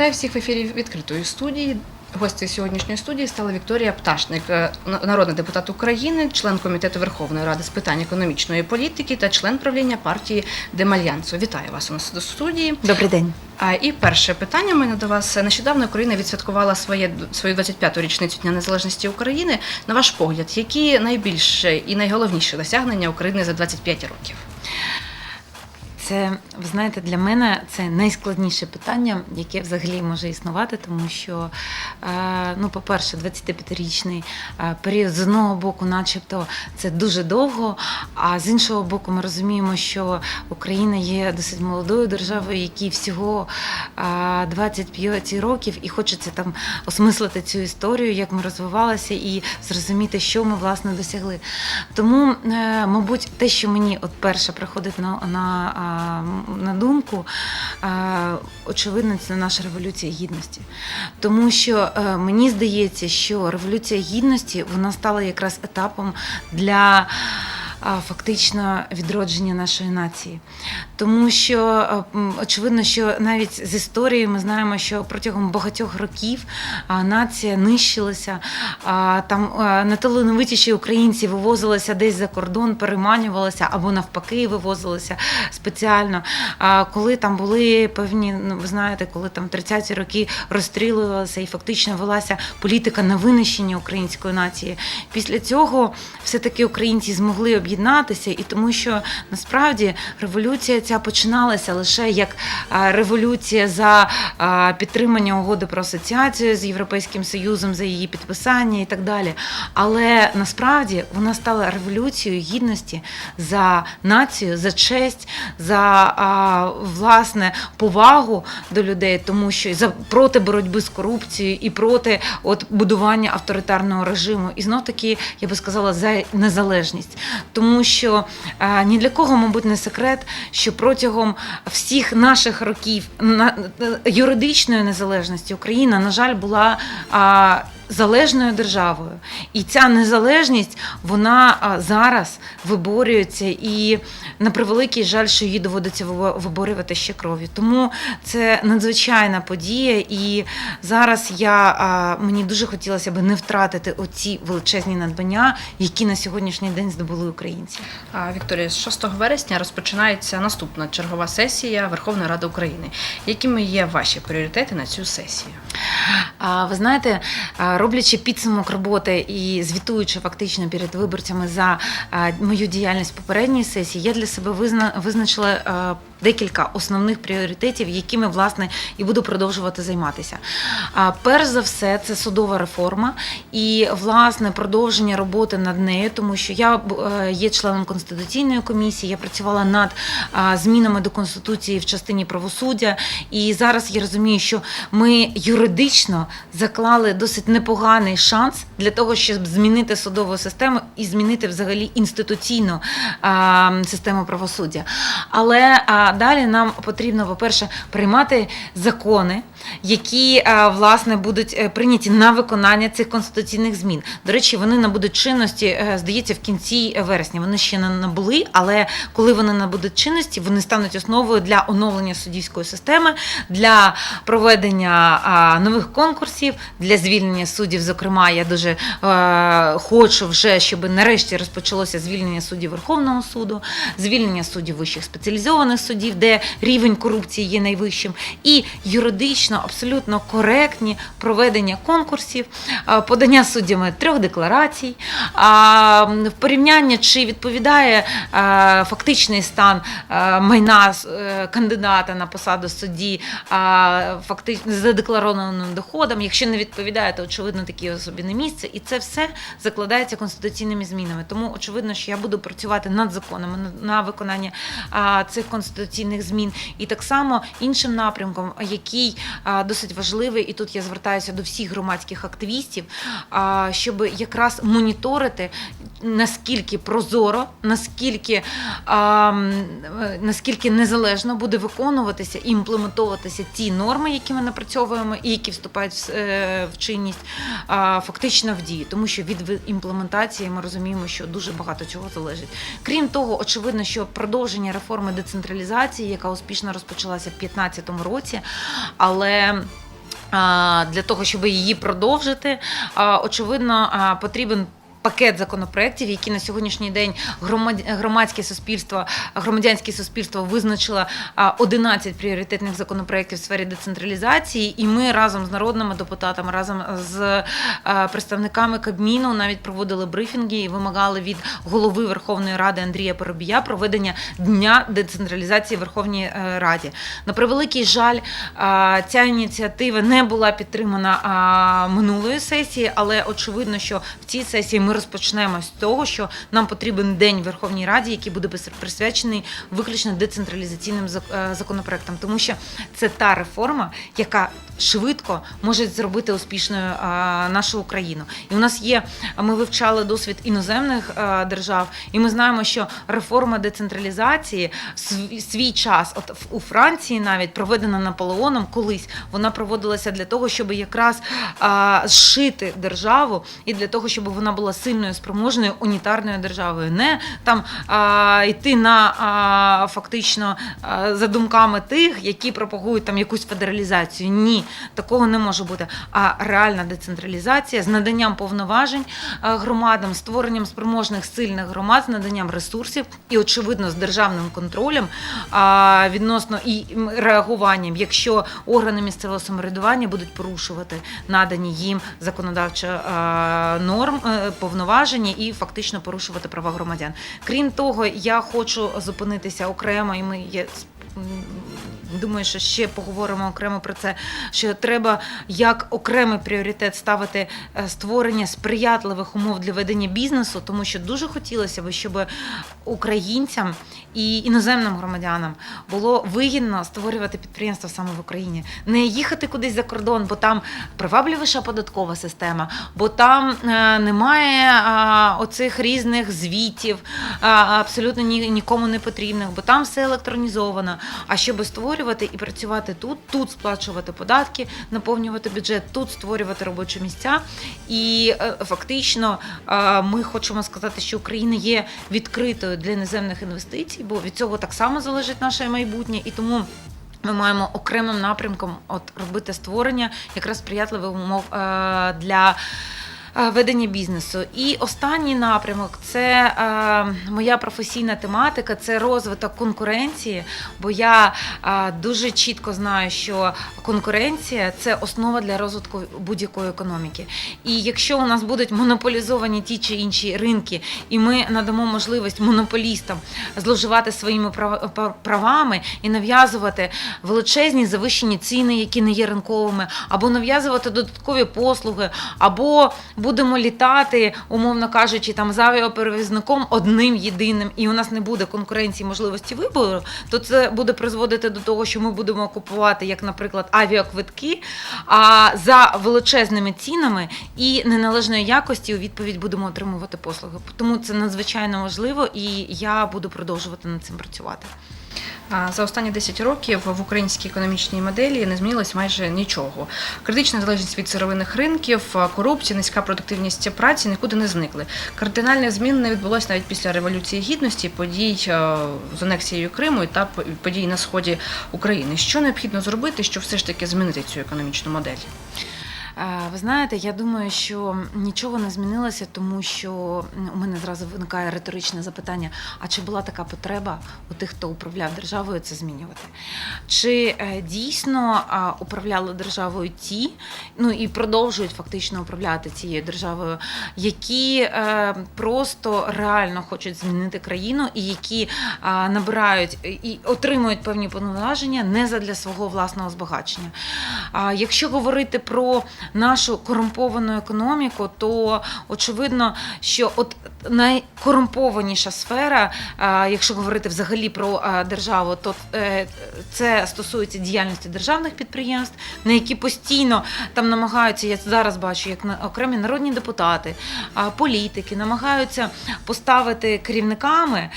Вітаю всіх в ефірі відкритої студії. Гостею сьогоднішньої студії стала Вікторія Пташник, е, народний депутат України, член комітету Верховної Ради з питань економічної політики та член правління партії Демальянсу. Вітаю вас у нас до студії. Добрий день. А і перше питання в мене до вас. Нещодавно Україна відсвяткувала своє свою 25-ту річницю Дня Незалежності України. На ваш погляд, які найбільше і найголовніші досягнення України за 25 років? Це ви знаєте, для мене це найскладніше питання, яке взагалі може існувати, тому що, е, ну, по-перше, 25-річний е, період з одного боку, начебто, це дуже довго. А з іншого боку, ми розуміємо, що Україна є досить молодою державою, якій всього е, 25 років, і хочеться там осмислити цю історію, як ми розвивалися, і зрозуміти, що ми власне досягли. Тому, е, мабуть, те, що мені от перше приходить на, на, на думку, е, очевидно, це наша революція гідності. Тому що е, мені здається, що революція гідності вона стала якраз етапом для. Фактично відродження нашої нації, тому що очевидно, що навіть з історії ми знаємо, що протягом багатьох років нація нищилася. Там неталановитіші українці вивозилися десь за кордон, переманювалися або навпаки вивозилися спеціально. А коли там були певні, ну ви знаєте, коли там 30-ті роки розстрілювалися і фактично велася політика на винищення української нації. Після цього все-таки українці змогли об'єднатися, і тому що насправді революція ця починалася лише як революція за підтримання угоди про асоціацію з Європейським Союзом, за її підписання і так далі. Але насправді вона стала революцією гідності за націю, за честь, за власне повагу до людей, тому що за проти боротьби з корупцією і проти от будування авторитарного режиму. І знов таки я би сказала за незалежність, тому що а, ні для кого, мабуть, не секрет, що протягом всіх наших років на юридичної незалежності Україна, на жаль, була. Залежною державою. І ця незалежність вона зараз виборюється і на превеликий жаль, що її доводиться вибо- виборювати ще кров'ю. Тому це надзвичайна подія. І зараз я мені дуже хотілося б не втратити оці величезні надбання, які на сьогоднішній день здобули українці. Вікторія, з 6 вересня розпочинається наступна чергова сесія Верховної Ради України. Якими є ваші пріоритети на цю сесію? Ви знаєте, роблячи підсумок роботи і звітуючи фактично перед виборцями за мою діяльність попередньої сесії, я для себе визначила декілька основних пріоритетів, якими власне і буду продовжувати займатися. Перш за все, це судова реформа і власне продовження роботи над нею, тому що я е, є членом конституційної комісії, я працювала над змінами до конституції в частині правосуддя, і зараз я розумію, що ми юридично заклали досить непоганий шанс для того, щоб змінити судову систему і змінити взагалі інституційну систему правосуддя. Але а, далі нам потрібно, по-перше, приймати закони, які а, власне будуть е, прийняті на виконання цих конституційних змін. До речі, вони набудуть чинності, е, здається, в кінці вересня. Вони ще не набули, але коли вони набудуть чинності, вони стануть основою для оновлення суддівської системи, для проведення а, нових конкурсів, для звільнення суддів. Зокрема, я дуже е, хочу вже, щоб нарешті розпочалося звільнення суддів Верховного суду, звільнення суддів вищих спеціалізованих судів, де рівень корупції є найвищим, і юридично абсолютно коректні проведення конкурсів, подання суддями трьох декларацій, в порівняння чи відповідає фактичний стан майна е, кандидата на посаду судді фактично задекларованим доходом. Якщо не відповідає, то очевидно такій особі не місце. І це все закладається конституційними змінами. Тому очевидно, що я буду працювати над законами на- на виконання цих конституційних змін. І так само іншим напрямком, який досить важливий, і тут я звертаюся до всіх громадських активістів, щоб якраз моніторити наскільки прозоро, наскільки, наскільки незалежно буде виконуватися і імплементовуватися ті норми, які ми напрацьовуємо, і які вступають в, е, чинність, фактично в дії, тому що від імплементації ми розуміємо, що дуже багато чого залежить. Крім того, очевидно, що продовження реформи децентралізації, яка успішно розпочалася в 2015 році, але для того, щоб її продовжити, очевидно, потрібен. Пакет законопроєктів, які на сьогоднішній день громад- громадське суспільство, громадянське суспільство визначило а, 11 пріоритетних законопроєктів в сфері децентралізації, і ми разом з народними депутатами, разом з е, представниками Кабміну навіть проводили брифінги і вимагали від голови Верховної Ради Андрія Поробія проведення дня децентралізації Верховній е, Раді. На превеликий жаль, ця ініціатива не була підтримана минулої сесії, але очевидно, що в цій сесії ми розпочнемо з того, що нам потрібен день в Верховній Раді, який буде присвячений виключно децентралізаційним е, законопроектам, тому що це та реформа, яка швидко може зробити успішною нашу Україну. І у нас є, ми вивчали досвід іноземних держав, і ми знаємо, що реформа децентралізації свій, час, от у Франції навіть проведена Наполеоном колись, вона проводилася для того, щоб якраз зшити державу і для того, щоб вона була сильною, спроможною унітарною державою, не там йти на фактично за думками тих, які пропагують там якусь федералізацію. Ні, такого не може бути. А реальна децентралізація з наданням повноважень громадам, створенням спроможних сильних громад, з наданням ресурсів і, очевидно, з державним контролем відносно і реагуванням, якщо органи місцевого самоврядування будуть порушувати надані їм законодавчо норм е, повноваження і фактично порушувати права громадян. Крім того, я хочу зупинитися окремо, і ми є. Думаю, що ще поговоримо окремо про це. Що треба як окремий пріоритет ставити е, створення сприятливих умов для ведення бізнесу, тому що дуже хотілося б, щоб українцям і іноземним громадянам було вигідно створювати підприємства саме в Україні, не їхати кудись за кордон, бо там привабливіша податкова система, бо там е, немає оцих різних звітів, абсолютно нікому не потрібних, бо там все електронізовано. А щоб створювати і працювати тут, тут сплачувати податки, наповнювати бюджет, тут створювати робочі місця. І е, фактично е, ми хочемо сказати, що Україна є відкритою для іноземних інвестицій, бо від цього так само залежить наше майбутнє, і тому. Ми маємо окремим напрямком от робити створення якраз сприятливих умов е, для. Е, Ведення бізнесу. І останній напрямок це е, моя професійна тематика, це розвиток конкуренції. Бо я е, дуже чітко знаю, що конкуренція це основа для розвитку будь-якої економіки. І якщо у нас будуть монополізовані ті чи інші ринки, і ми надамо можливість монополістам зловживати своїми прав- правами і нав'язувати величезні завищені ціни, які не є ринковими, або нав'язувати додаткові послуги, або будемо літати, умовно кажучи, там з авіаперевізником одним єдиним, і у нас не буде конкуренції можливості вибору, то це буде призводити до того, що ми будемо купувати, як, наприклад, авіаквитки, а за величезними цінами і неналежної якості у відповідь будемо отримувати послуги. Тому це надзвичайно важливо, і я буду продовжувати над цим працювати. За останні 10 років в українській економічній моделі не змінилось майже нічого. Критична залежність від сировинних ринків, корупція, низька продуктивність праці нікуди не зникли. Кардинальних змін не відбулося навіть після революції гідності, подій е, з анексією Криму та подій на сході України. Що необхідно зробити, щоб все ж таки змінити цю економічну модель? Ви знаєте, я думаю, що нічого не змінилося, тому що у мене зразу виникає риторичне запитання: а чи була така потреба у тих, хто управляв державою, це змінювати? Чи е, дійсно управляли державою ті, ну і продовжують фактично управляти цією державою, які е, просто реально хочуть змінити країну і які набирають і отримують певні повноваження не задля свого власного збагачення? Якщо говорити про нашу корумповану економіку, то очевидно, що от найкорумпованіша сфера, якщо говорити взагалі про державу, то е, це стосується діяльності державних підприємств, на які постійно там намагаються, я зараз бачу, як окремі народні депутати, політики намагаються поставити керівниками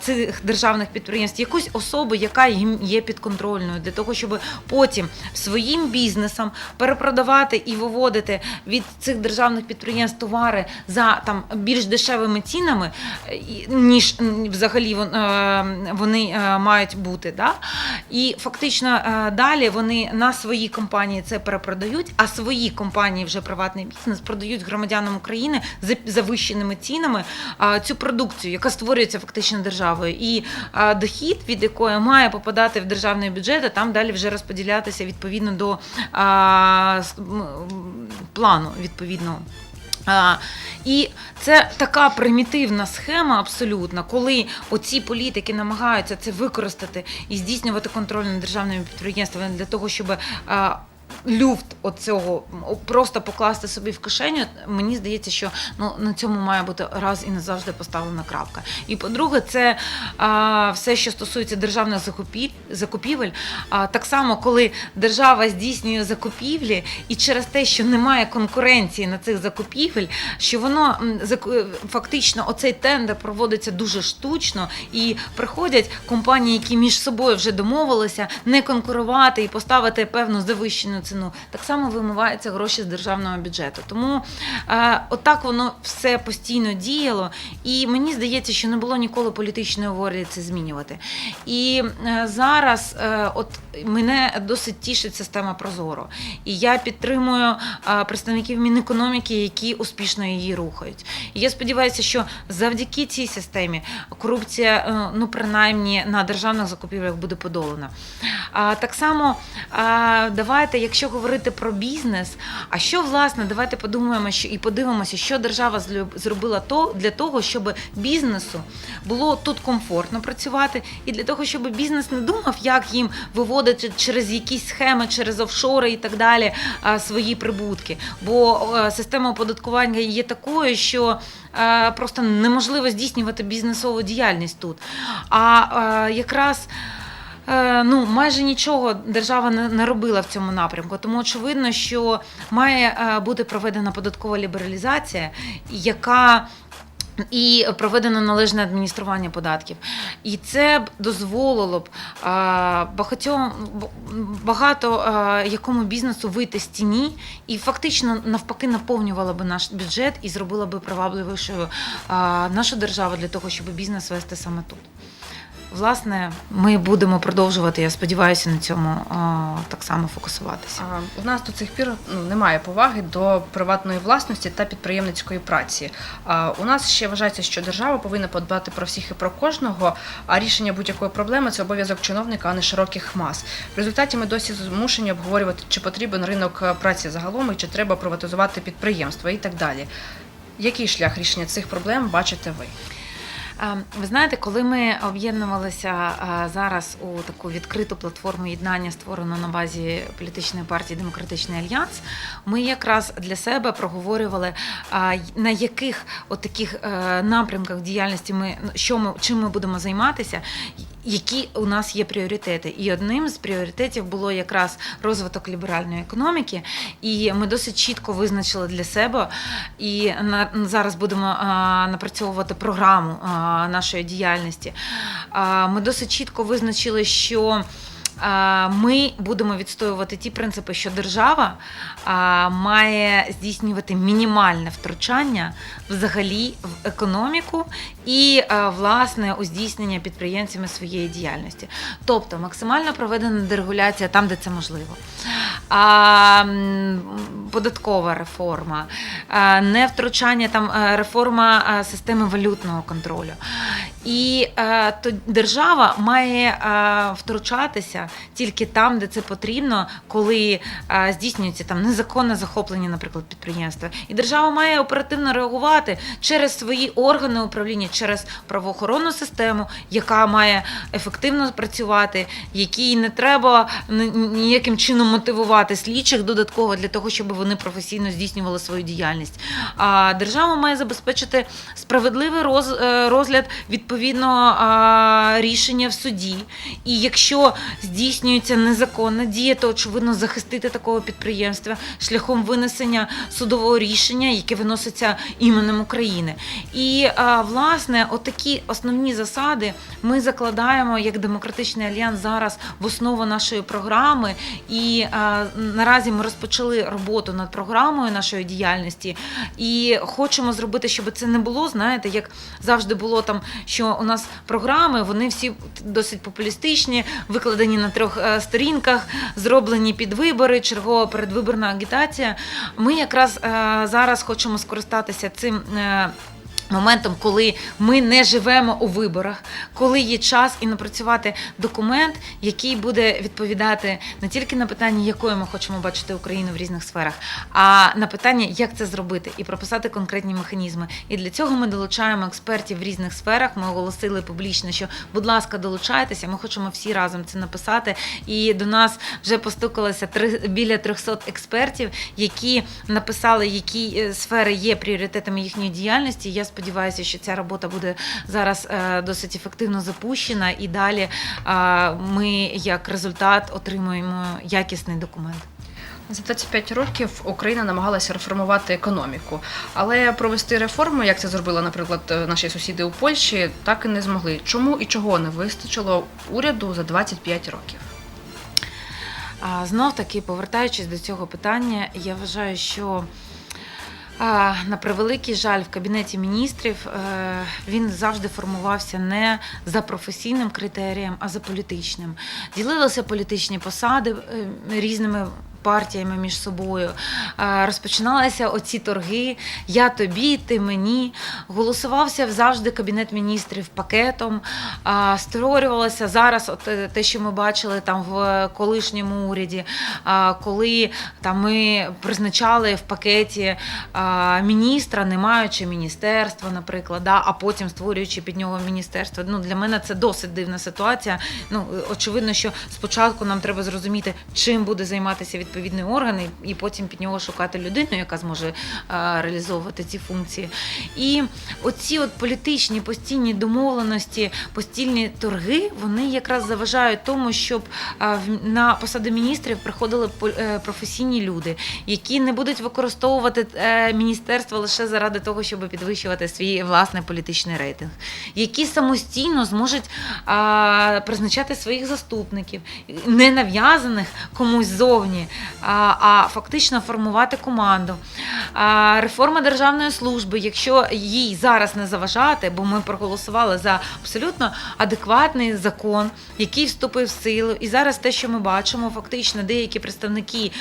цих державних підприємств якусь особу, яка їм є підконтрольною, для того, щоб потім своїм бізнесом перепродавати купувати і виводити від цих державних підприємств товари за там більш дешевими цінами, ніж взагалі е, вони е, мають бути. Да? І фактично е, далі вони на свої компанії це перепродають, а свої компанії, вже приватний бізнес, продають громадянам України за завищеними цінами цю продукцію, яка створюється фактично державою. І дохід, від якої має попадати в державний бюджет, а там далі вже розподілятися відповідно до плану відповідного. А, і це така примітивна схема абсолютно, коли оці політики намагаються це використати і здійснювати контроль над державними підприємствами для того, щоб а, люфт оцього просто покласти собі в кишеню. Мені здається, що ну на цьому має бути раз і назавжди поставлена крапка. І по-друге, це а, все, що стосується державних закупів, закупівель. А, так само, коли держава здійснює закупівлі, і через те, що немає конкуренції на цих закупівель, що воно м, фактично оцей тендер проводиться дуже штучно, і приходять компанії, які між собою вже домовилися, не конкурувати і поставити певну завищену ціну. Так само вимиваються гроші з державного бюджету. Тому е, отак воно все постійно діяло. І мені здається, що не було ніколи політичної волі це змінювати. І е, зараз, е, от мене досить тішить система Прозоро. І я підтримую е, представників Мінекономіки, які успішно її рухають. І я сподіваюся, що завдяки цій системі корупція, е, ну принаймні на державних закупівлях буде подолана. А, так само а, давайте, якщо говорити про бізнес, а що власне, давайте подумаємо, що і подивимося, що держава зробила то для того, щоб бізнесу було тут комфортно працювати, і для того, щоб бізнес не думав, як їм виводити через якісь схеми, через офшори і так далі свої прибутки. Бо е, система оподаткування є такою, що е, просто неможливо здійснювати бізнесову діяльність тут. А е, якраз. Е, Ну, майже нічого держава не, не робила в цьому напрямку, тому очевидно, що має е, бути проведена податкова лібералізація, яка і проведено належне адміністрування податків. І це б дозволило б е, багатьом багато якому бізнесу вийти з тіні і фактично навпаки наповнювало б наш бюджет і зробило би привабливішою нашу державу для того, щоб бізнес вести саме тут. Власне, ми будемо продовжувати, я сподіваюся, на цьому так само фокусуватися. У нас до цих пір ну, немає поваги до приватної власності та підприємницької праці. А у нас ще вважається, що держава повинна подбати про всіх і про кожного, а рішення будь-якої проблеми це обов'язок чиновника, а не широких мас. В результаті ми досі змушені обговорювати, чи потрібен ринок е, праці загалом і чи треба приватизувати підприємства і так далі. Який шлях рішення цих проблем бачите ви? Ви знаєте, коли ми об'єднувалися зараз у таку відкриту платформу єднання, створену на базі політичної партії Демократичний альянс, ми якраз для себе проговорювали, на яких от таких е, напрямках діяльності ми що ми чим ми будемо займатися. Які у нас є пріоритети, і одним з пріоритетів було якраз розвиток ліберальної економіки, і ми досить чітко визначили для себе і на зараз будемо напрацьовувати програму нашої діяльності. Ми досить чітко визначили, що ми будемо відстоювати ті принципи, що держава має здійснювати мінімальне втручання взагалі в економіку і власне у здійснення підприємцями своєї діяльності. Тобто максимально проведена дерегуляція там, де це можливо. Податкова реформа, не втручання там е, реформа е, системи валютного контролю. І е, то держава має е, втручатися тільки там, де це потрібно, коли е, здійснюється там незаконне захоплення, наприклад, підприємства. І держава має оперативно реагувати через свої органи управління, через правоохоронну систему, яка має ефективно працювати, якій не треба ніяким чином мотивувати слідчих додатково для того, щоб вони професійно здійснювали свою діяльність. А держава має забезпечити справедливий роз, е, розгляд відповідно рішення в суді. І якщо здійснюється незаконна дія, то очевидно захистити такого підприємства шляхом винесення судового рішення, яке виноситься іменем України. І власне, отакі основні засади ми закладаємо як демократичний альянс зараз в основу нашої програми. І наразі ми розпочали роботу над програмою нашої діяльності і хочемо зробити, щоб це не було, знаєте, як завжди було там, що у нас програми, вони всі досить популістичні, викладені на трьох е, сторінках, зроблені під вибори, чергова передвиборна агітація. Ми якраз е, зараз хочемо скористатися цим. Моментом, коли ми не живемо у виборах, коли є час і напрацювати документ, який буде відповідати не тільки на питання, якою ми хочемо бачити Україну в різних сферах, а на питання, як це зробити, і прописати конкретні механізми. І для цього ми долучаємо експертів в різних сферах. Ми оголосили публічно, що, будь ласка, долучайтеся. Ми хочемо всі разом це написати. І до нас вже постукалося біля 300 експертів, які написали, які е, сфери є пріоритетами їхньої діяльності. Я сподіваюся, що ця робота буде зараз е, досить ефективно запущена, і далі е, ми як результат отримуємо якісний документ. За 25 років Україна намагалася реформувати економіку, але провести реформу, як це зробили, наприклад, наші сусіди у Польщі, так і не змогли. Чому і чого не вистачило уряду за 25 років? Знов таки, повертаючись до цього питання, я вважаю, що на превеликий жаль, в кабінеті міністрів е, він завжди формувався не за професійним критерієм, а за політичним. Ділилися політичні посади е, різними. Партіями між собою Е, розпочиналися оці торги. Я тобі, ти мені. Голосувався завжди кабінет міністрів пакетом. Е, Створювалося зараз, от е, те, що ми бачили там в колишньому уряді, коли там ми призначали в пакеті міністра, не маючи міністерства, наприклад, да, а потім створюючи під нього міністерство. Ну для мене це досить дивна ситуація. Ну очевидно, що спочатку нам треба зрозуміти, чим буде займатися відповідний орган, і, потім під нього шукати людину, яка зможе е, реалізовувати ці функції. І оці от політичні постійні домовленості, постійні торги, вони якраз заважають тому, щоб е, на посади міністрів приходили е, професійні люди, які не будуть використовувати міністерство лише заради того, щоб підвищувати свій власний політичний рейтинг, які самостійно зможуть призначати своїх заступників, не нав'язаних комусь зовні, а, фактично формувати команду. Реформа державної служби, якщо їй зараз не заважати, бо ми проголосували за абсолютно адекватний закон, який вступив в силу. І зараз те, що ми бачимо, фактично деякі представники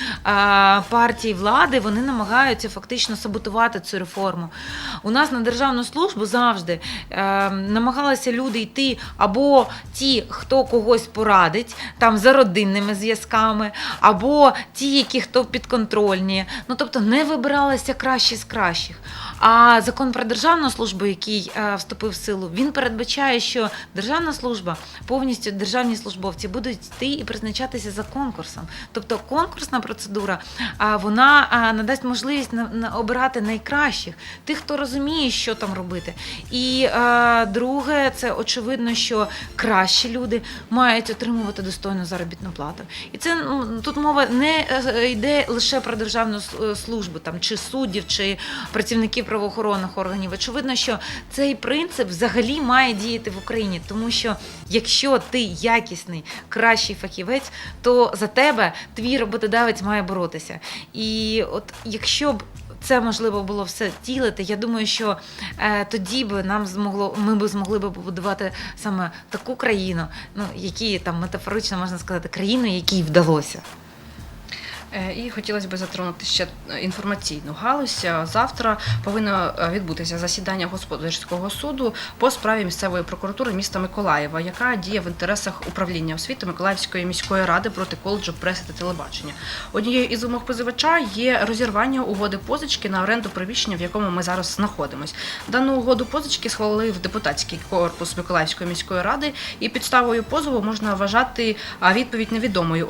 партії влади вони намагаються фактично саботувати цю реформу. У нас на державну службу завжди е, намагалися люди йти або ті, хто когось порадить, там за родинними зв'язками, або ті, які хто підконтрольні. Ну тобто не вибиралися кращі з кращих. А закон про державну службу, який е, вступив в силу, він передбачає, що державна служба повністю державні службовці будуть йти і призначатися за конкурсом. Тобто конкурсна процедура вона надасть можливість на обирати найкращих, тих, хто розуміє, що там робити. І е, друге, це очевидно, що кращі люди мають отримувати достойну заробітну плату. І це ну, тут мова не е, йде лише про державну е, службу, там чи суддів, чи працівників правоохоронних органів. Очевидно, що цей принцип взагалі має діяти в Україні, тому що якщо ти якісний, кращий фахівець, то за тебе твій роботодавець має боротися. І от якщо б це можливо було все втілити, я думаю, що е, тоді би нам змогло, ми б змогли би побудувати саме таку країну, ну які там метафорично можна сказати, країну, якій вдалося. Е, І хотілося б затронути ще інформаційну галузь. Е, Завтра повинно е, відбутися засідання господарського суду по справі місцевої прокуратури міста Миколаєва, яка діє в інтересах управління освіти Миколаївської міської ради проти коледжу преси та телебачення. Однією із вимог позивача є розірвання угоди позички на оренду приміщення, в якому ми зараз знаходимось. Дану угоду позички схвалив депутатський корпус Миколаївської міської ради, і підставою позову можна вважати відповідь невідомої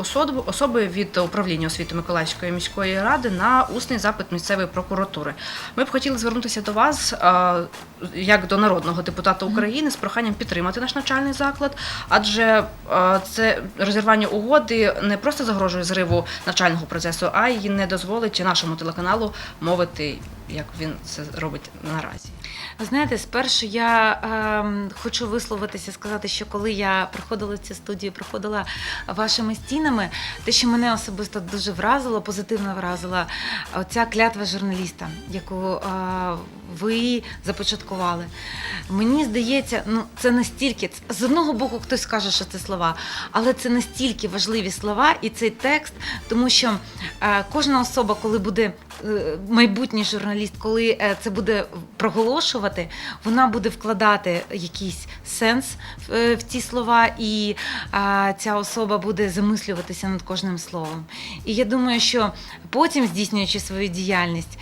особи від управління освіти звіту Миколаївської міської ради на усний запит місцевої прокуратури. Ми б хотіли звернутися до вас е, як до народного депутата України з проханням підтримати наш навчальний заклад, адже е, це розірвання угоди не просто загрожує зриву навчального процесу, а й не дозволить нашому телеканалу мовити, як він це робить наразі. Знаєте, спершу я ем, хочу висловитися, сказати, що коли я приходила в цю студію, приходила вашими стінами, те, що мене особисто дуже вразило, позитивно вразила, оця клятва журналіста, яку е, ви започаткували. Мені здається, ну це настільки з одного боку, хтось скаже, що це слова, але це настільки важливі слова і цей текст, тому що е, кожна особа, коли буде е, майбутній журналіст, коли е, це буде проголошувати, вона буде вкладати якийсь сенс в, е, ці слова, і е, ця особа буде замислюватися над кожним словом. І я думаю, що потім, здійснюючи свою діяльність,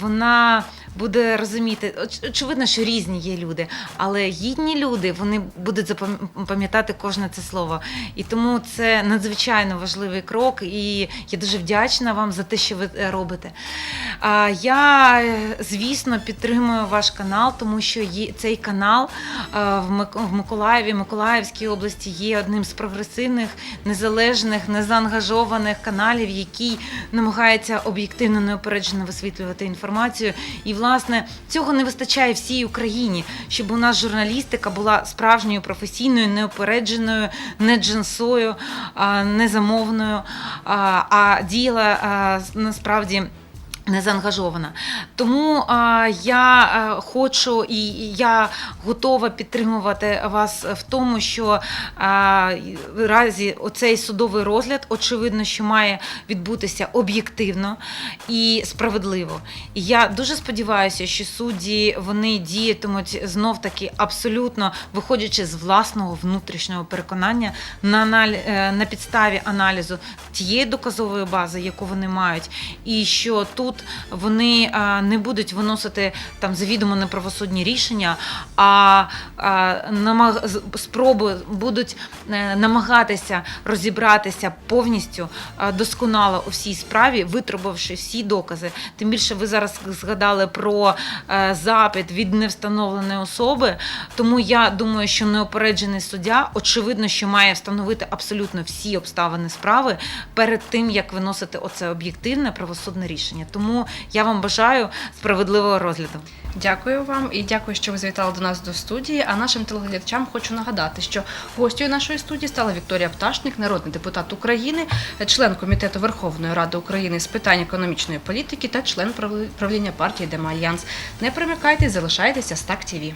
вона буде розуміти, очевидно, що різні є люди, але гідні люди вони будуть запам- пам'ятати кожне це слово. І тому це надзвичайно важливий крок, і я дуже вдячна вам за те, що ви е, робите. Я, е, звісно, підтримую ваш канал, тому що цей канал е, в Миколаєві, Миколаївській області є одним з прогресивних, незалежних, незаангажованих каналів, який намагається об'єктивно неопереджено висвітлювати інформацію. І, власне, цього не вистачає всій Україні, щоб у нас журналістика була справжньою професійною, неопередженою, не джинсою, не замовною, а діяла насправді. Не заангажована. Тому а, я а, хочу і я готова підтримувати вас в тому, що а, в разі оцей судовий розгляд, очевидно, що має відбутися об'єктивно і справедливо. І я дуже сподіваюся, що судді вони діятимуть знов таки абсолютно виходячи з власного внутрішнього переконання на, е, на підставі аналізу тієї доказової бази, яку вони мають, і що тут вони не будуть виносити там завідомо неправосудні рішення, а, а намаг... спроби будуть е, намагатися розібратися повністю досконало у всій справі, витребувавши всі докази. Тим більше ви зараз згадали про е, запит від невстановленої особи. Тому я думаю, що неопереджений суддя очевидно, що має встановити абсолютно всі обставини справи перед тим, як виносити оце об'єктивне правосудне рішення. Тому я вам бажаю справедливого розгляду. Дякую вам і дякую, що ви завітали до нас до студії. А нашим телеглядачам хочу нагадати, що гостю нашої студії стала Вікторія Пташник, народний депутат України, член комітету Верховної Ради України з питань економічної політики та член правлі- правління партії Демальянс. Не примикайтесь, залишайтеся з так ТІВІ.